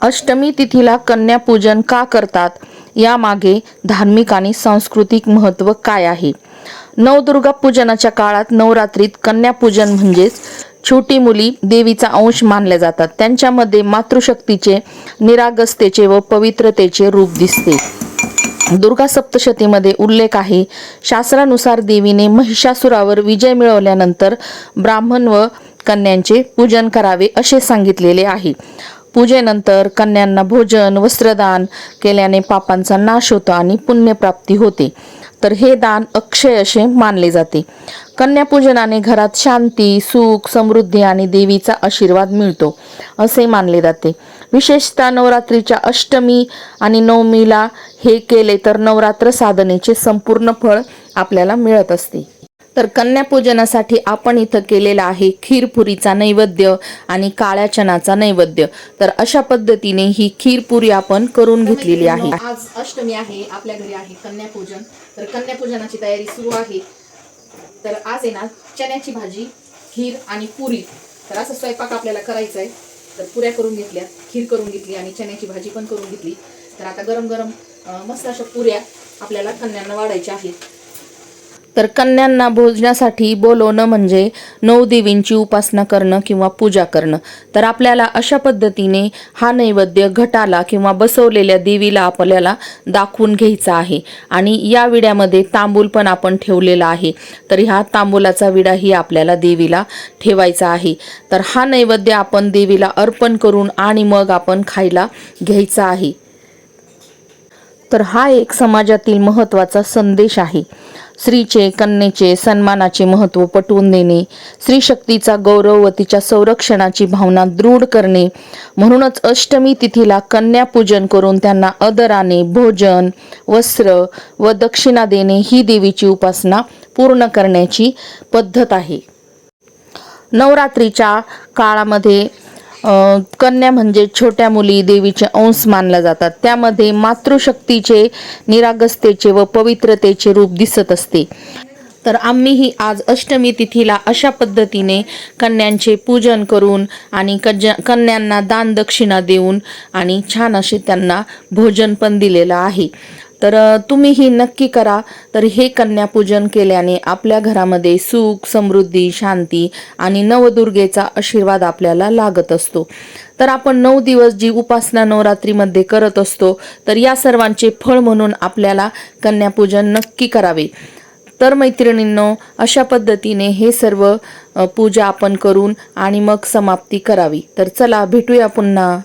अष्टमी तिथीला कन्यापूजन का करतात? यामागे धार्मिक आणि सांस्कृतिक महत्त्व काय आहे? नवदुर्गा पूजनाच्या काळात नवरात्रीत कन्यापूजन म्हणजेच छोटी मुली देवीचा अंश मानल्या जातात. त्यांच्यामध्ये मातृशक्तीचे निरागसतेचे व पवित्रतेचे रूप दिसते. दुर्गा सप्तशतीमध्ये उल्लेख आहे शास्त्रानुसार देवीने महिषासुरावर विजय मिळवल्यानंतर ब्राह्मण व कन्यांचे पूजन करावे असे सांगितलेले आहे. पूजेनंतर कन्यांना भोजन वस्त्रदान केल्याने पापांचा नाश होतो आणि पुण्यप्राप्ती होते. तर हे दान अक्षय असे मानले जाते. कन्यापूजनाने घरात शांती सुख समृद्धी आणि देवीचा आशीर्वाद मिळतो असे मानले जाते. विशेषतः नवरात्रीच्या अष्टमी आणि नवमीला हे केले तर नवरात्र साधनेचे संपूर्ण फळ आपल्याला मिळत असते. तर कन्यापूजनासाठी आपण इथं केलेला आहे खीरपुरीचा नैवेद्य आणि काळ्या चणाचा नैवेद्य. तर अशा पद्धतीने ही खीरपुरी आपण करून घेतलेली आहे. आज अष्टमी आहे आपल्या घरी आहे कन्यापूजन. तर कन्यापूजनाची तयारी सुरू आहे. तर आज आहे ना चण्याची भाजी खीर आणि पुरी. तर असं स्वयंपाक आपल्याला करायचा आहे. तर पुऱ्या करून घेतल्या खीर करून घेतली आणि चण्याची भाजी पण करून घेतली. तर आता गरम गरम मस्त अशा पुऱ्या आपल्याला कन्यांना वाढायच्या आहेत. तर कन्यांना भोजनासाठी बोलवणं म्हणजे नऊ देवींची उपासना करणं किंवा पूजा करणं. तर आपल्याला अशा पद्धतीने हा नैवेद्य घटाला किंवा बसवलेल्या देवीला आपल्याला दाखवून घ्यायचा आहे. आणि या विड्यामध्ये तांबूल पण आपण ठेवलेला आहे. तर ह्या तांबूलाचा विडाही आपल्याला देवीला ठेवायचा आहे. तर हा नैवेद्य आपण देवीला अर्पण करून आणि मग आपण खायला घ्यायचा आहे. तर हा एक समाजातील महत्त्वाचा संदेश आहे. स्त्रीचे कन्येचे सन्मानाचे महत्त्व पटवून देणे स्त्री शक्तीचा गौरव व तिच्या संरक्षणाची भावना दृढ करणे म्हणूनच अष्टमी तिथीला कन्यापूजन करून त्यांना अदराने भोजन वस्त्र व दक्षिणा देणे ही देवीची उपासना पूर्ण करण्याची पद्धत आहे. नवरात्रीच्या काळामध्ये कन्या म्हणजे छोट्या मुली देवीचे अंश मानल्या जातात. त्यामध्ये मातृशक्तीचे निरागसतेचे व पवित्रतेचे रूप दिसत असते. तर आम्हीही आज अष्टमी तिथीला अशा पद्धतीने कन्यांचे पूजन करून आणि कज कन्यांना दान दक्षिणा देऊन आणि छान असे त्यांना भोजन पण दिलेलं आहे. तर तुम्हीही नक्की करा. तर हे कन्यापूजन केल्याने आपल्या घरामध्ये सुख समृद्धी शांती आणि नवदुर्गेचा आशीर्वाद आपल्याला लागत असतो. तर आपण नऊ दिवस जी उपासना नवरात्रीमध्ये करत असतो तर या सर्वांचे फळ म्हणून आपल्याला कन्यापूजन नक्की करावे. तर मैत्रिणींनो अशा पद्धतीने हे सर्व पूजा आपण करून आणि मग समाप्ती करावी. तर चला भेटूया पुन्हा.